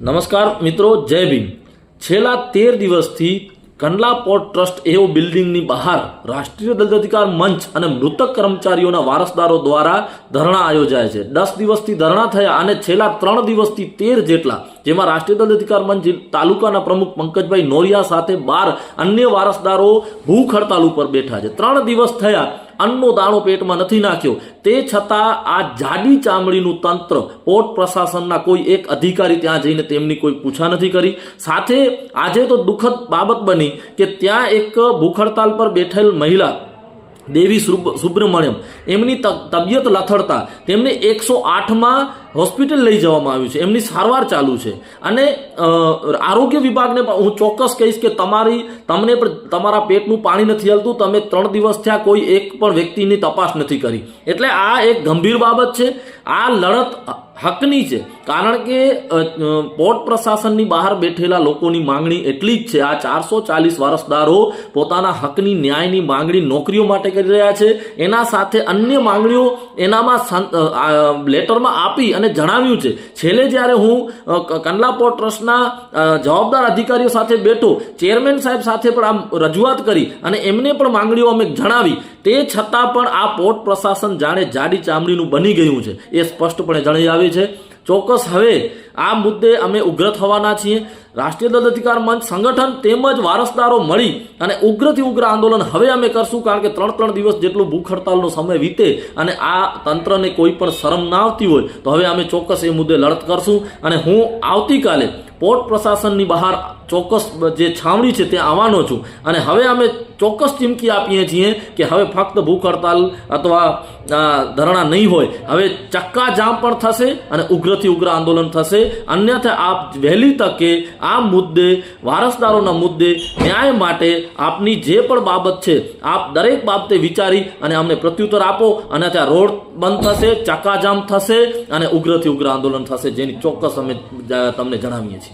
નમસ્કાર મિત્રો, જય ભીમ. છેલ્લા તેર દિવસથી કંડલા પોર્ટ ટ્રસ્ટ એવો બિલ્ડિંગની બહાર રાષ્ટ્રીય દલિત મંચ અને મૃતક કર્મચારીઓના વારસદારો દ્વારા ધરણા આયોજાય છે. દસ દિવસથી ધરણા થયા અને છેલ્લા ત્રણ દિવસથી તેર જેટલા, જેમાં રાષ્ટ્રીય દલિત મંચ તાલુકાના પ્રમુખ પંકજભાઈ નોરિયા સાથે બાર અન્ય વારસદારો ભૂખ હડતાલ ઉપર બેઠા છે. ત્રણ દિવસ થયા અન્નનો દાણો પેટમાં નથી નાખ્યો. તે છતાં આ જાડી ચામડીનું તંત્ર પોર્ટ પ્રશાસનના કોઈ એક અધિકારી ત્યાં જઈને તેમની કોઈ પૂછા નથી કરી. સાથે આજે તો દુઃખદ બાબત બની કે ત્યાં એક ભૂખ હડતાલ પર બેઠેલ મહિલા દેવી સુબ્રમણ્યમ. એમની તબિયત લથડતા તેમને એકસો આઠમાં હોસ્પિટલ લઈ જવામાં આવ્યું છે. એમની સારવાર ચાલુ છે. અને આરોગ્ય વિભાગને પણ હું ચોક્કસ કહીશ કે તમારી, તમને પણ તમારા પેટનું પાણી નથી હલતું. તમે ત્રણ દિવસ થયા કોઈ એક પણ વ્યક્તિની તપાસ નથી કરી. એટલે આ એક ગંભીર બાબત છે. આ લડત હકની છે. કારણ કે પોર્ટ પ્રશાસનની બહાર બેઠેલા લોકોની માંગણી એટલી જ છે. આ ચારસો ચાલીસ વારસદારો પોતાના હકની ન્યાયની માંગણી નોકરીઓ માટે કરી રહ્યા છે. એના સાથે અન્ય માંગણીઓ એનામાં આ, લેટરમાં આપી અને જણાવ્યું છે. છેલ્લે જ્યારે હું કંડલા પોર્ટ ટ્રસ્ટના જવાબદાર અધિકારીઓ સાથે બેઠો ચેરમેન સાહેબ સાથે પણ આમ રજૂઆત કરી અને એમને પણ માંગણીઓ અમે જણાવી. તે છતાં પણ આ પોર્ટ પ્રશાસન જાણે જાડી ચામડીનું બની ગયું છે. એ સ્પષ્ટપણે જણાવી આવે છે. ચોક્કસ હવે આ મુદ્દે અમે ઉગ્ર થવાના છીએ. રાષ્ટ્રીય દલ અધિકાર મંચ સંગઠન તેમજ વારસદારો મળી અને ઉગ્રથી ઉગ્ર આંદોલન હવે અમે કરશું કારણ કે ત્રણ ત્રણ દિવસ જેટલું ભૂખ હડતાલનો સમય વીતે અને આ તંત્રને કોઈ પણ શરમ ના આવતી હોય તો હવે અમે ચોક્કસ એ મુદ્દે લડત કરશું. અને હું આવતીકાલે પોર્ટ પ્રશાસનની બહાર ચોક્કસ જે છાવણી છે ત્યાં આવવાનો છું. અને હવે અમે ચોક્કસ ચીમકી આપીએ છીએ કે હવે ફક્ત ભૂખ હડતાલ અથવા ધરણા નહીં હોય. હવે ચક્કા જામ પણ થશે અને ઉગ્રથી ઉગ્ર આંદોલન થશે. અન્યથા આપ વહેલી તકે આ મુદ્દે, વારસદારોના મુદ્દે ન્યાય માટે આપની જે પણ બાબત છે, આપ દરેક બાબતે વિચારી અને અમને પ્રત્યુત્તર આપો. અને ત્યાં રોડ બંધ થશે ચક્કાજામ થશે અને ઉગ્રથી ઉગ્ર આંદોલન થશે, જેની ચોક્કસ અમે તમને જણાવીએ છીએ.